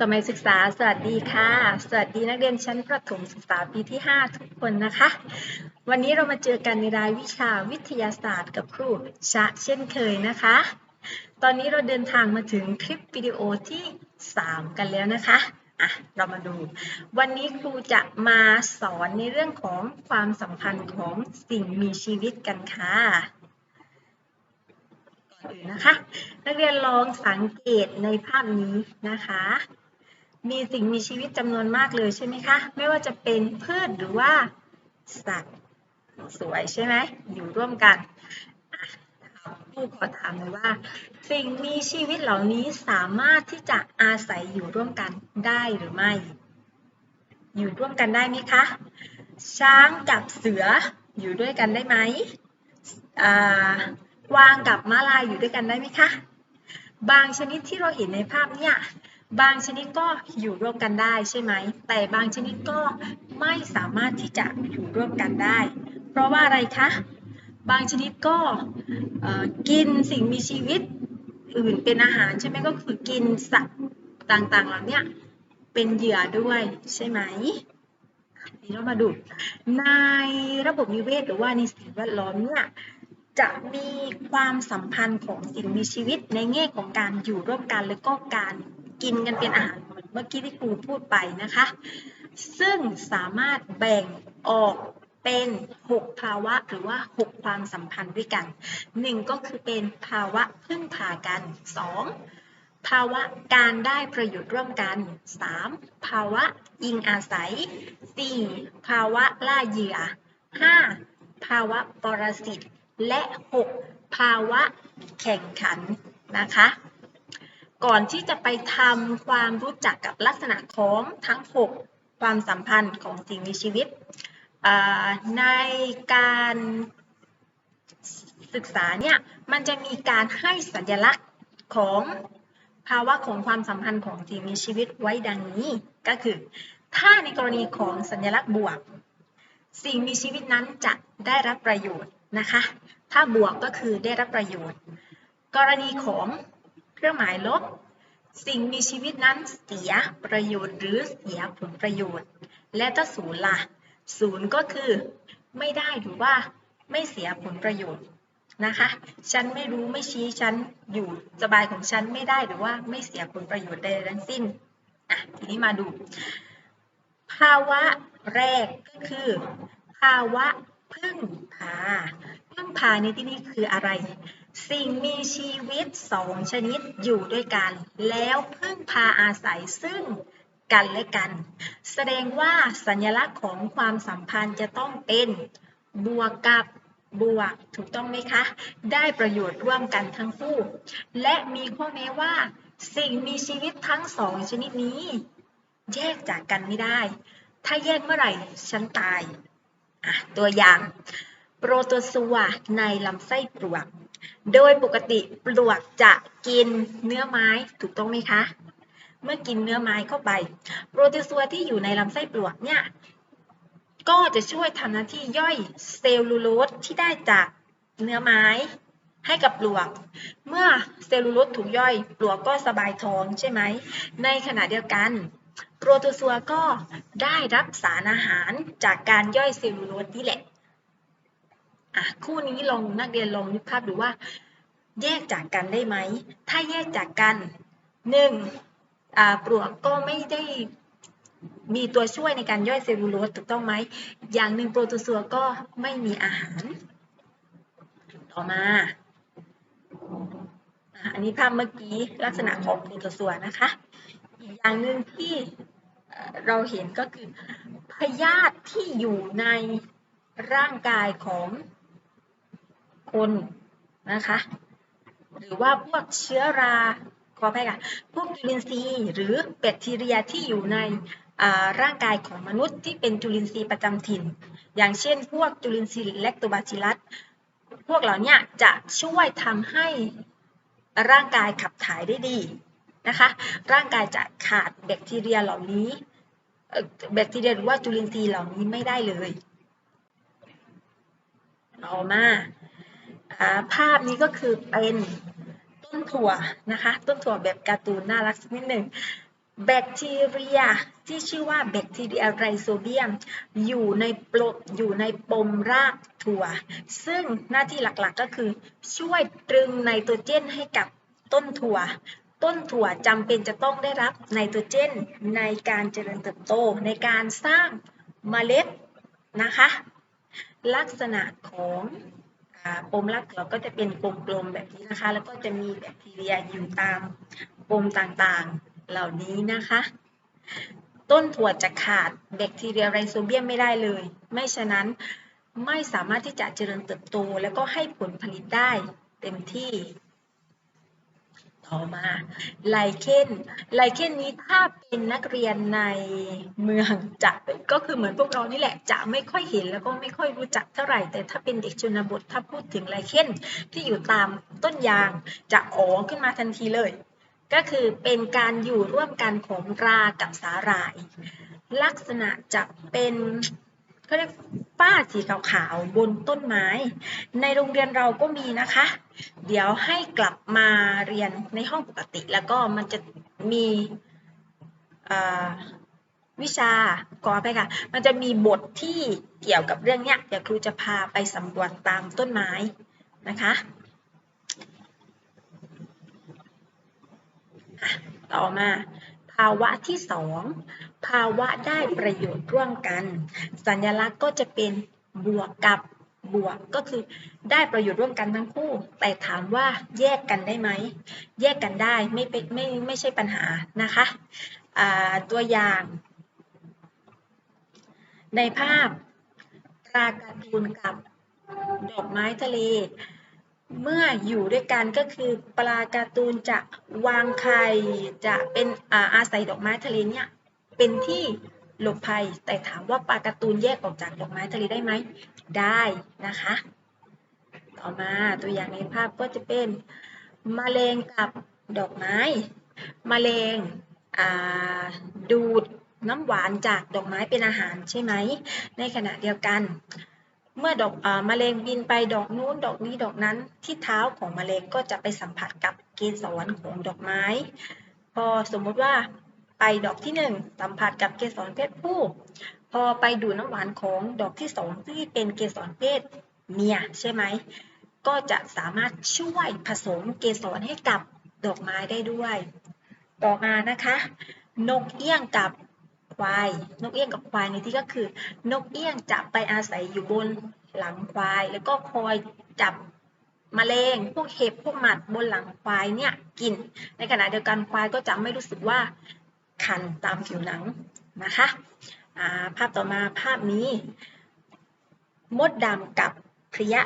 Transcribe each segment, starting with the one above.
สมัยศึกษา สวัสดีค่ะ สวัสดีนักเรียนชั้นประถมศึกษาปีที่ 5 ทุกคนนะคะ วันนี้เรามาเจอกันในรายวิชาวิทยาศาสตร์กับครูชะเช่นเคยนะคะ ตอนนี้เราเดินทางมาถึงคลิปวิดีโอที่ 3 กันแล้วนะคะอะเรามาดู วันนี้ครูจะมาสอนในเรื่องของความสัมพันธ์ของสิ่งมีชีวิตกันค่ะก่อนอื่นนะคะ นักเรียนลองสังเกตในภาพนี้นะคะ มีสิ่งมีชีวิตจำนวนมากเลยใช่ไหมคะ ไม่ว่าจะเป็นพืชหรือว่าสัตว์สวยใช่ไหมอยู่ร่วมกันอะครูขอถามเลยว่า สิ่งมีชีวิตเหล่านี้สามารถที่จะอาศัยอยู่ร่วมกันได้หรือไม่ อยู่ร่วมกันได้ไหมคะ ช้างกับเสืออยู่ด้วยกันได้ไหมวางกับม้าลายอยู่ด้วยกันได้ไหมคะ บางชนิดที่เราเห็นในภาพเนี่ย บางชนิดก็อยู่ร่วมกันได้ใช่ไหม แต่บางชนิดก็ไม่สามารถที่จะอยู่ร่วมกันได้ เพราะว่าอะไรคะ บางชนิดก็กินสิ่งมีชีวิตอื่นเป็นอาหารใช่ไหมก็คือกินสัตว์ต่างๆเหล่านี้เป็นเหยื่อด้วยใช่ไหมทีนี้เรามาดู ในระบบนิเวศหรือว่าในสิ่งแวดล้อมเนี่ยจะมีความสัมพันธ์ของสิ่งมีชีวิตในแง่ของการอยู่ร่วมกันแล้วก็การ กินกันเป็นอาหารเหมือนเมื่อกี้ที่ครูพูดไปนะคะ ซึ่งสามารถแบ่งออกเป็น 6 ภาวะหรือว่า 6 ความสัมพันธ์ด้วยกัน 1 ก็คือเป็นภาวะพึ่งพากัน 2 ภาวะการได้ประโยชน์ร่วมกัน 3. ภาวะอิงอาศัย 4. ภาวะล่าเหยื่อ 5. ภาวะปรสิต และ 6 ภาวะแข่งขันนะคะ ก่อนที่จะไปทำความรู้จักกับลักษณะของทั้ง 6 ความสัมพันธ์ของสิ่งมีชีวิต ในการศึกษาเนี่ยมันจะมีการให้สัญลักษณ์ของภาวะของความสัมพันธ์ของสิ่งมีชีวิตไว้ดังนี้ก็คือ ถ้าในกรณีของสัญลักษณ์บวก สิ่งมีชีวิตนั้นจะได้รับประโยชน์นะคะ ถ้าบวกก็คือได้รับประโยชน์ กรณีของ เครื่องหมายลบ สิ่งมีชีวิตนั้นเสียประโยชน์หรือเสียผลประโยชน์ และถ้าศูนย์ล่ะศูนย์ก็คือ ไม่ได้หรือว่าไม่เสียผลประโยชน์นะคะ ฉันไม่รู้ไม่ชี้ฉันอยู่สบายของฉันไม่ได้หรือว่าไม่เสียผลประโยชน์ใดทั้งสิ้นอะทีนี้มาดู ภาวะแรกก็คือ ภาวะพึ่งพาพึ่งพาในที่นี้คืออะไร สิ่งมีชีวิตสองชนิดอยู่ด้วยกัน แล้วพึ่งพาอาศัยซึ่งกันและกัน แสดงว่าสัญลักษณ์ของความสัมพันธ์จะต้องเป็นบวกกับบวกถูกต้องไหมคะ ได้ประโยชน์ร่วมกันทั้งคู่ และมีข้อแม้ว่า สิ่งมีชีวิตทั้งสองชนิดนี้ แยกจากกันไม่ได้ ถ้าแยกเมื่อไหร่ฉันตาย ตัวอย่าง โปรโตซัวในลำไส้ปลวก โดยปกติปลวกจะกินเนื้อไม้ถูกต้องไหมคะ เมื่อกินเนื้อไม้เข้าไป โปรโตซัวที่อยู่ในลำไส้ปลวกเนี่ยก็จะช่วยทำหน้าที่ย่อยเซลลูโลสที่ได้จากเนื้อไม้ให้กับปลวก เมื่อเซลลูโลสถูกย่อยปลวกก็สบายท้องใช่ไหม ในขณะเดียวกัน โปรโตซัวก็ได้รับสารอาหารจากการย่อยเซลลูโลสนี่แหละ อะคู่นี้ลองนักเรียนลองนึกภาพดูว่า แยกจากกันได้ไหม ถ้าแยกจากกันหนึ่งปลวกก็ไม่ได้มีตัวช่วยในการย่อยเซลลูโลสถูกต้องไหม อย่างหนึ่งโปรโตซัวก็ไม่มีอาหาร ต่อมาอันนี้ภาพเมื่อกี้ลักษณะของโปรโตซัวนะคะ อีกอย่างหนึ่งที่เราเห็นก็คือพยาธิที่อยู่ในร่างกายของ คนนะคะ หรือว่าพวกเชื้อราขออภัยค่ะพวกจุลินทรีย์หรือแบคทีเรียที่อยู่ในร่างกายของมนุษย์ที่เป็นจุลินทรีย์ประจำถิ่น อย่างเช่น พวกจุลินทรีย์แลคโตบาซิลัสพวกเหล่านี้จะช่วยทำให้ร่างกายขับถ่ายได้ดีนะคะ ร่างกายจะขาดแบคทีเรียเหล่านี้แบคทีเรียหรือว่าจุลินทรีย์เหล่านี้ไม่ได้เลยต่อมา ภาพนี้ก็คือเป็นต้นถั่วนะคะ ต้นถั่วแบบการ์ตูนน่ารักสักนิดหนึ่งแบคทีเรียที่ชื่อว่าแบคทีเรียไรโซเบียม อยู่ในปลอยู่ในปมรากถั่ว ซึ่งหน้าที่หลักๆก็คือ ช่วยตรึงไนโตรเจนให้กับต้นถั่ว ต้นถั่วจำเป็นจะต้องได้รับไนโตรเจนในการเจริญเติบโตในการสร้างเมล็ดนะคะ ลักษณะของ ปมรากเสือก็จะเป็นกลมๆแบบนี้นะคะ แล้วก็จะมีแบคทีเรียอยู่ตามปมต่างๆเหล่านี้นะคะ ต้นถั่วจะขาดแบคทีเรียไรโซเบียมไม่ได้เลย ไม่ฉะนั้นไม่สามารถที่จะเจริญเติบโต แล้วก็ให้ผลผลิตได้เต็มที่ ต่อมาไลเคนไลเคนนี้ถ้าเป็นนักเรียนในเมืองจะก็คือเหมือนพวกเรานี่แหละจะไม่ค่อยเห็นแล้วก็ไม่ค่อยรู้จักเท่าไหร่ แต่ถ้าเป็นเด็กชนบทถ้าพูดถึงไลเคนที่อยู่ตามต้นยางจะอ๋อขึ้นมาทันทีเลย ก็คือเป็นการอยู่ร่วมกันของรากับสาหร่าย ลักษณะจะเป็นเขาเรียก ฝ้าสีขาวๆบนต้นไม้ ในโรงเรียนเราก็มีนะคะ เดี๋ยวให้กลับมาเรียนในห้องปกติ แล้วก็มันจะมีวิชาขอไปค่ะ มันจะมีบทที่เกี่ยวกับเรื่องเนี้ยเดี๋ยวครูจะพาไปสำรวจตามต้นไม้นะคะต่อมา ภาวะที่สอง ภาวะได้ประโยชน์ร่วมกัน สัญลักษณ์ก็จะเป็นบวกกับบวกก็คือได้ประโยชน์ร่วมกันทั้งคู่ แต่ถามว่าแยกกันได้ไหม แยกกันได้ไม่เป็นไม่ไม่ใช่ปัญหานะคะตัวอย่าง ในภาพปลาการ์ตูนกับดอกไม้ทะเล เมื่ออยู่ด้วยกันก็คือปลาการ์ตูนจะวางไข่จะเป็นอาอาศัยดอกไม้ทะเลเนี่ย เป็นที่หลบภัย แต่ถามว่าปลาการ์ตูนแยกออกจากดอกไม้ทะเลได้ไหม ได้นะคะ ต่อมาตัวอย่างในภาพก็จะเป็นมะเรงกับดอกไม้มะเรงดูดน้ำหวานจากดอกไม้เป็นอาหารใช่ไหม ในขณะเดียวกัน เมื่อดอกอามะเร็งบินไปดอกนู้นดอกนี้ดอกนั้นที่เท้าของมะเร็งก็จะไปสัมผัสกับเกสรของดอกไม้ พอสมมติว่า ไปดอกที่หนึ่งสัมผัสกับเกสรเพศผู้ พอไปดูน้ำหวานของดอกที่สองที่เป็นเกสรเพศเมียใช่ไหม ก็จะสามารถช่วยผสมเกสรให้กับดอกไม้ได้ด้วย ต่อมานะคะ นกเอี้ยงกับควาย นกเอี้ยงกับควายในที่ก็คือ นกเอี้ยงจะไปอาศัยอยู่บนหลังควาย แล้วก็คอยจับมแมลงพวกเห็บพวกหมัดบนหลังควายเนี่ยกิน ในขณะเดียวกันควายก็จะไม่รู้สึกว่า คันตามผิวหนังนะคะาภาพต่อมาภาพนี้ มดดำกับเพี้ย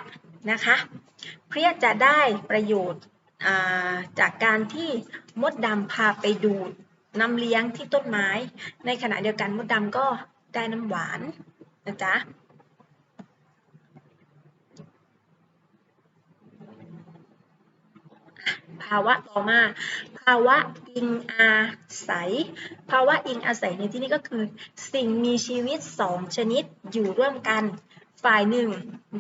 นะคะเพี้ยจะได้ประโยชน์จากการที่มดดำพาไปดูดน้ำเลี้ยงที่ต้นไม้ ในขณะเดียวกันมดดำก็ได้น้ำหวานนะจ๊ะภาวะต่อมา ภาวะอิงอาศัย ภาวะอิงอาศัยในที่นี้ก็คือ สิ่งมีชีวิตสองชนิดอยู่ร่วมกัน ฝ่ายหนึ่ง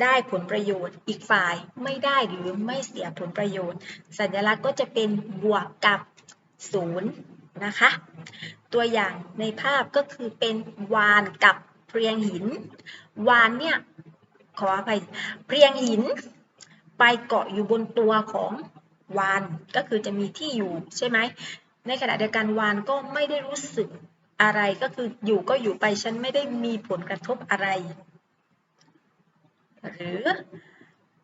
ได้ผลประโยชน์ อีกฝ่ายไม่ได้หรือไม่เสียผลประโยชน์ สัญลักษณ์ก็จะเป็นบวกกับศูนย์นะคะ ตัวอย่างในภาพก็คือเป็นวานกับเพลียงหิน วานเนี่ยขออภัยเพลียงหิน ไปเกาะอยู่บนตัวของ วานก็คือจะมีที่อยู่ใช่ไหม ในขณะเดียวกันวานก็ไม่ได้รู้สึกอะไรก็คืออยู่ก็อยู่ไปฉันไม่ได้มีผลกระทบอะไร หรือ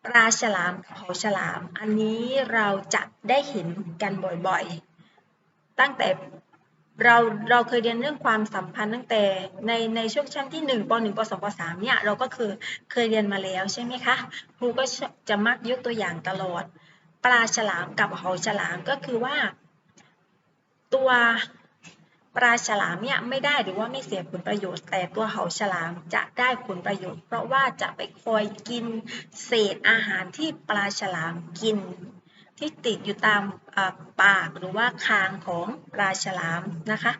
ปลาฉลามกับหอฉลาม อันนี้เราจะได้เห็นกันบ่อยๆ ตั้งแต่เราเราเคยเรียนเรื่องความสัมพันธ์ตั้งแต่ในในช่วงชั้นที่1ป .1 ป .2 ป .3 เนี่ยเราก็คือเคยเรียนมาแล้วใช่ไหมคะครูก็จะมักยกตัวอย่างตลอด ปลาฉลามกับหอยฉลามก็คือว่า ตัวปลาฉลามเนี่ยไม่ได้หรือว่าไม่เสียผลประโยชน์ แต่ตัวเหาฉลามจะได้ผลประโยชน์ เพราะว่าจะไปคอยกินเศษอาหารที่ปลาฉลามกิน ที่ติดอยู่ตามปากหรือว่าคางของปลาฉลามนะคะ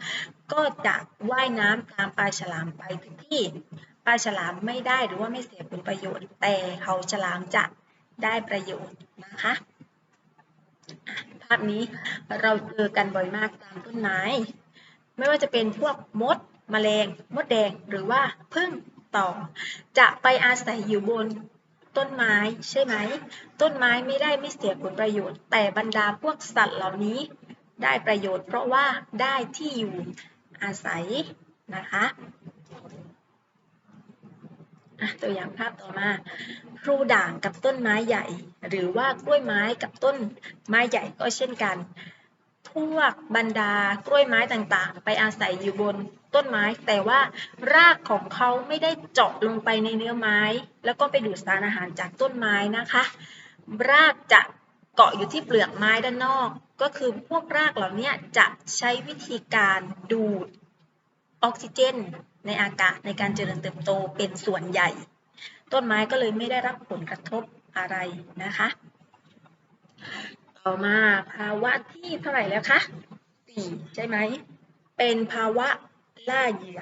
ก็จะว่ายน้ำตามปลาฉลามไปทุกที่ปลาฉลามไม่ได้หรือว่าไม่เสียผลประโยชน์ แต่เหาฉลามจะได้ประโยชน์นะคะ ภาพนี้เราเจอกันบ่อยมากตามต้นไม้ ไม่ว่าจะเป็นพวกมดแมลง มดแดงหรือว่าพึ่งต่อ จะไปอาศัยอยู่บนต้นไม้ใช่ไหม ต้นไม้ไม่ได้ไม่เสียผลประโยชน์ แต่บรรดาพวกสัตว์เหล่านี้ได้ประโยชน์ เพราะว่าได้ที่อยู่อาศัยนะคะ ตัวอย่างภาพต่อมาพลูด่างกับต้นไม้ใหญ่ หรือว่ากล้วยไม้กับต้นไม้ใหญ่ก็เช่นกัน พวกบรรดากล้วยไม้ต่างๆ ไปอาศัยอยู่บนต้นไม้ แต่ว่ารากของเขาไม่ได้เจาะลงไปในเนื้อไม้ แล้วก็ไปดูดสารอาหารจากต้นไม้นะคะ รากจะเกาะอยู่ที่เปลือกไม้ด้านนอก ก็คือพวกรากเหล่านี้จะใช้วิธีการดูดออกซิเจน ในอากาศในการเจริญเติบโตเป็นส่วนใหญ่ ต้นไม้ก็เลยไม่ได้รับผลกระทบอะไรนะคะ ต่อมาภาวะที่เท่าไหร่แล้วคะสี่ใช่ไหมเป็นภาวะล่าเหยื่อ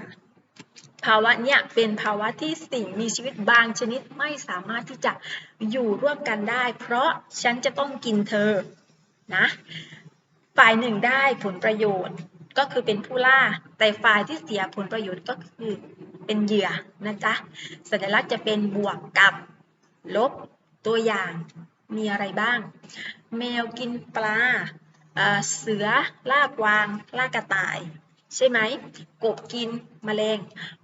ภาวะเนี้ยเป็นภาวะที่สิ่งมีชีวิตบางชนิดไม่สามารถที่จะอยู่ร่วมกันได้ เพราะฉันจะต้องกินเธอนะ ฝ่ายหนึ่งได้ผลประโยชน์ ก็คือเป็นผู้ล่า แต่ฝ่ายที่เสียผลประโยชน์ก็คือเป็นเหยื่อนะจ๊ะ สัญลักษณ์จะเป็นบวกกับลบตัวอย่างมีอะไรบ้าง แมวกินปลาเเสือล่ากวาง ล่ากระต่าย ใช่ไหม กบกินแมลง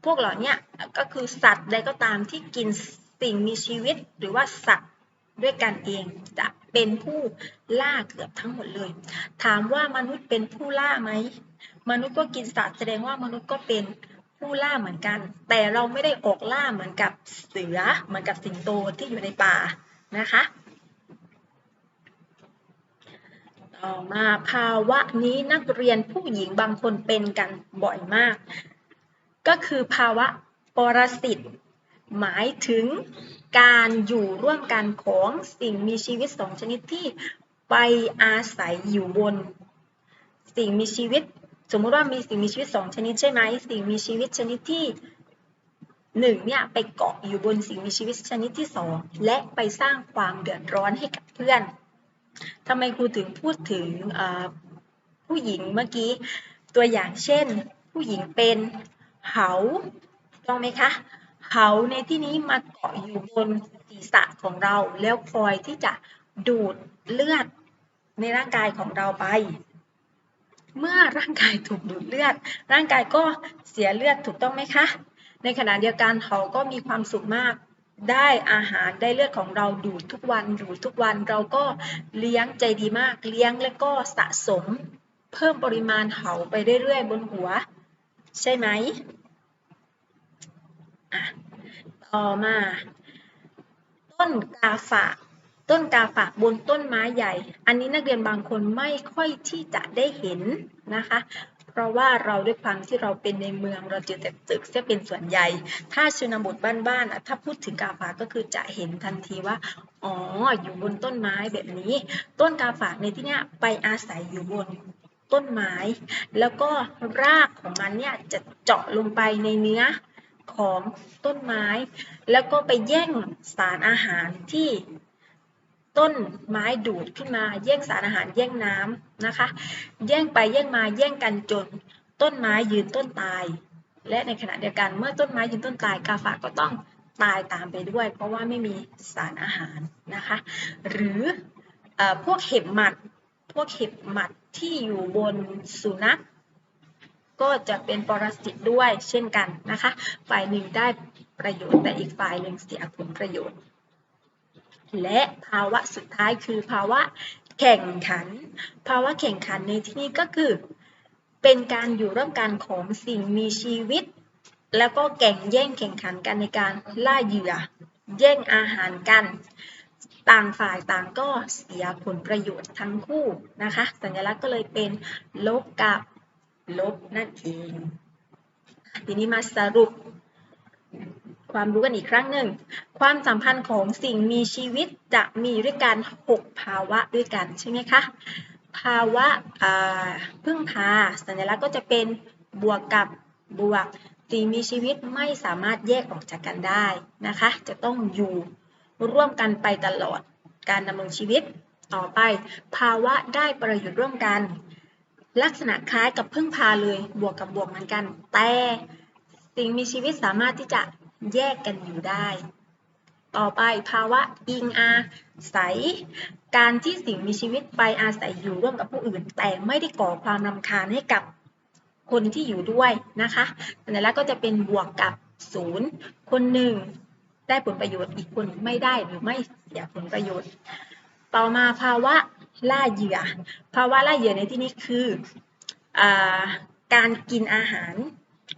พวกเหล่านี้ก็คือสัตว์ใดก็ตามที่กินสิ่งมีชีวิตหรือว่าสัตว์ด้วยกันเองจะเป็นผู้ล่าเกือบทั้งหมดเลย ถามว่ามนุษย์เป็นผู้ล่าไหม มนุษย์ก็กินสัตว์แสดงว่ามนุษย์ก็เป็นผู้ล่าเหมือนกัน แต่เราไม่ได้ออกล่าเหมือนกับเสือเหมือนกับสิงโตที่อยู่ในป่านะคะ ต่อมาภาวะนี้นักเรียนผู้หญิงบางคนเป็นกันบ่อยมาก ก็คือภาวะปรสิตหมายถึงการอยู่ร่วมกันของสิ่งมีชีวิตสองชนิดที่ไปอาศัยอยู่บน สิ่งมีชีวิต สมมติว่ามีสิ่งมีชีวิตสองชนิดใช่ไหมสิ่งมีชีวิตชนิดที่หนึ่งเนี่ยไปเกาะอยู่บนสิ่งมีชีวิตชนิดที่สองและไปสร้างความเดือดร้อนให้กับเพื่อนทำไมครูถึงพูดถึงผู้หญิงเมื่อกี้ตัวอย่างเช่น ผู้หญิงเป็นเหาต้องไหมคะเหาในที่นี้มาเกาะอยู่บนศีรษะของเรา แล้วคอยที่จะดูดเลือดในร่างกายของเราไป เมื่อร่างกายถูกดูดเลือด ร่างกายก็เสียเลือดถูกต้องไหมคะ ในขณะเดียวกันเขาก็มีความสุขมาก ได้อาหารได้เลือดของเราดูดทุกวันดูดทุกวันเราก็เลี้ยงใจดีมาก เลี้ยงและก็สะสม เพิ่มปริมาณเหาไปเรื่อยๆบนหัว ใช่ไหมต่อมา ต้นกาฝาก ต้นกาฝากบนต้นไม้ใหญ่ อันนี้นักเรียนบางคนไม่ค่อยที่จะได้เห็นนะคะ เพราะว่าเราด้วยความที่เราเป็นในเมืองเราเจอแต่ตึกเสียเป็นส่วนใหญ่ ถ้าชนบทบ้านๆถ้าพูดถึงกาฝากก็คือจะเห็นทันทีว่า อ๋อ อยู่บนต้นไม้แบบนี้ ต้นกาฝากในที่นี้ไปอาศัยอยู่บนต้นไม้ แล้วก็รากของมันเนี่ยจะเจาะลงไปในเนื้อของต้นไม้ แล้วก็ไปแย่งสารอาหารที่ ต้นไม้ดูดขึ้นมา แย่งสารอาหารแย่งน้ำนะคะ แย่งไปแย่งมาแย่งกันจน ต้นไม้ยืนต้นตาย และในขณะเดียวกันเมื่อต้นไม้ยืนต้นตายกาฝากก็ต้องตายตามไปด้วย เพราะว่าไม่มีสารอาหารนะคะ หรืออพวกเห็บหมัด พวกเห็บหมัดที่อยู่บนสุนัขก็จะเป็นปรสิตด้วยเช่นกันนะคะ ฝ่ายหนึ่งได้ประโยชน์แต่อีกฝ่ายหนึ่งเสียผลประโยชน์ และภาวะสุดท้ายคือภาวะแข่งขัน ภาวะแข่งขันในที่นี้ก็คือ เป็นการอยู่ร่วมกันของสิ่งมีชีวิต แล้วก็แข่งแย่งแข่งขันกันในการล่าเหยื่อ แย่งอาหารกัน ต่างฝ่ายต่างก็เสียผลประโยชน์ทั้งคู่นะคะ สัญลักษณ์ก็เลยเป็นลบกับลบนั่นเอง ทีนี้มาสรุป ความรู้กันอีกครั้งหนึ่ง ความสัมพันธ์ของสิ่งมีชีวิตจะมีด้วยกัน 6 ภาวะด้วยกันใช่ไหมคะ ภาวะพึ่งพา สัญลักษณ์ก็จะเป็นบวกกับบวก สิ่งมีชีวิตไม่สามารถแยกออกจากกันได้นะคะ จะต้องอยู่ร่วมกันไปตลอดการดำรงชีวิต ต่อไป ภาวะได้ประโยชน์ร่วมกัน ลักษณะคล้ายกับพึ่งพาเลย บวกกับบวกเหมือนกัน แต่สิ่งมีชีวิตสามารถที่จะ แยกกันอยู่ได้ ต่อไปภาวะอิงอาศัย การที่สิ่งมีชีวิตไปอาศัยอยู่ร่วมกับผู้อื่น แต่ไม่ได้ก่อความรำคาญให้กับคนที่อยู่ด้วยนะคะสัญลักษณ์ก็จะเป็นบวกกับศูนย์คนหนึ่งได้ผลประโยชน์อีกคนไม่ได้หรือไม่เสียผลประโยชน์ ต่อมาภาวะล่าเหยื่อ ภาวะล่าเหยื่อในที่นี้คืออการกินอาหาร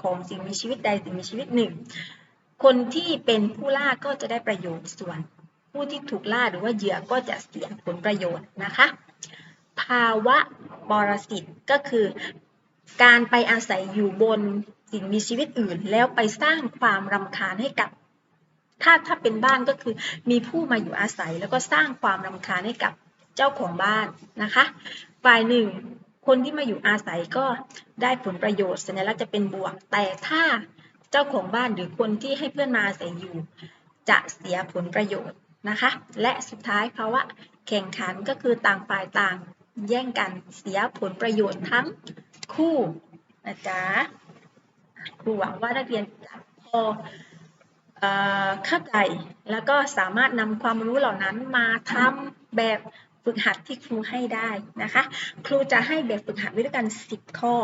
ของสิ่งมีชีวิตใดสิ่งมีชีวิตหนึ่ง คนที่เป็นผู้ล่าก็จะได้ประโยชน์ส่วน ผู้ที่ถูกล่าหรือว่าเหยื่อก็จะเสียผลประโยชน์นะคะ ภาวะปรสิตก็คือ การไปอาศัยอยู่บนสิ่งมีชีวิตอื่น แล้วไปสร้างความรำคาญให้กับถ้าถ้าเป็นบ้านก็คือมีผู้มาอยู่อาศัย แล้วก็สร้างความรำคาญให้กับเจ้าของบ้านนะคะฝ่ายหนึ่งคนที่มาอยู่อาศัยก็ได้ผลประโยชน์สัญลักษณ์จะเป็นบวก แต่ถ้า เจ้าของบ้านหรือคนที่ให้เพื่อนมาอาศัยอยู่ จะเสียผลประโยชน์นะคะ และสุดท้ายภาวะแข่งขันก็คือต่างฝ่ายต่างแย่งกันเสียผลประโยชน์ทั้งคู่นะจ๊ะครูหวังว่านักเรียนจะพอเอ่อเข้าใจแล้วก็สามารถนำความรู้เหล่านั้นมาทำแบบ ฝึกหัดที่ครูให้ได้นะคะ ครูจะให้แบบฝึกหัดไว้ด้วยกัน 10 ข้อ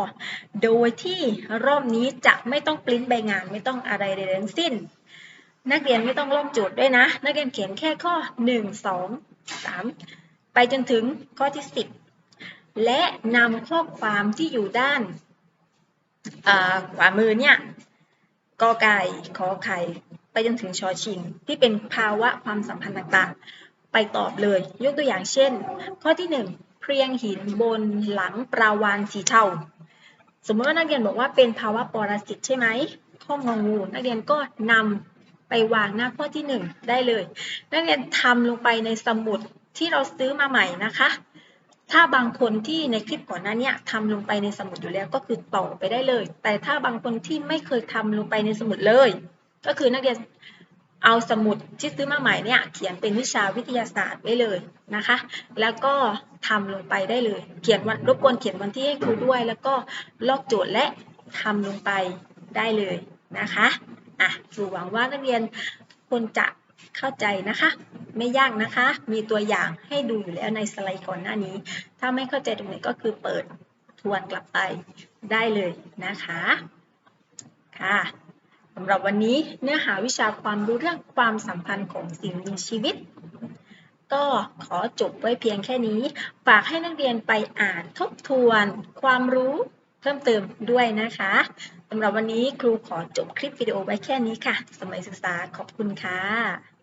โดยที่รอบนี้จะไม่ต้องปริ้นใบงานไม่ต้องอะไรใดทั้งสิ้น นักเรียนไม่ต้องลอกโจทย์ด้วยนะ นักเรียนเขียนแค่ข้อ 1 2 3 ไปจนถึงข้อที่ 10 และนำข้อความที่อยู่ด้านขวามือเนี่ยกอไก่ขอไข่ไปจนถึงชอชิง ที่เป็นภาวะความสัมพันธ์ต่างๆ ไปตอบเลย ยกตัวอย่างเช่น ข้อที่ 1 เพรียงหินบนหลังปลาวานสีเทาสมมติว่านักเรียนบอกว่าเป็นภาวะปรสิตใช่ไหมข้ององู นักเรียนก็นำไปวางหน้าข้อที่ 1 ได้เลย นักเรียนทำลงไปในสมุดที่เราซื้อมาใหม่นะคะ ถ้าบางคนที่ในคลิปก่อนหน้านี้ทำลงไปในสมุดอยู่แล้วก็คือต่อไปได้เลย แต่ถ้าบางคนที่ไม่เคยทำลงไปในสมุดเลย ก็คือนักเรียน เอาสมุดที่ซื้อมาใหม่เนี่ยเขียนเป็นวิชาวิทยาศาสตร์ไว้เลยนะคะ แล้วก็ทำลงไปได้เลย เขียนวันรบกวนเขียนวันที่ให้ครูด้วย แล้วก็ลอกโจทย์และทำลงไปได้เลยนะคะอะครูหวังว่านักเรียนคนจะเข้าใจนะคะ ไม่ยากนะคะ มีตัวอย่างให้ดูอยู่แล้วในสไลด์ก่อนหน้านี้ ถ้าไม่เข้าใจตรงไหนก็คือเปิดทวนกลับไปได้เลยนะคะค่ะ สำหรับวันนี้เนื้อหาวิชาความรู้เรื่องความสัมพันธ์ของสิ่งมีชีวิต ก็ขอจบไว้เพียงแค่นี้ ฝากให้นักเรียนไปอ่านทบทวน ความรู้เพิ่มเติมด้วยนะคะสำหรับวันนี้ครูขอจบคลิปวิดีโอไว้แค่นี้ค่ะ สมัยศึกษาขอบคุณค่ะ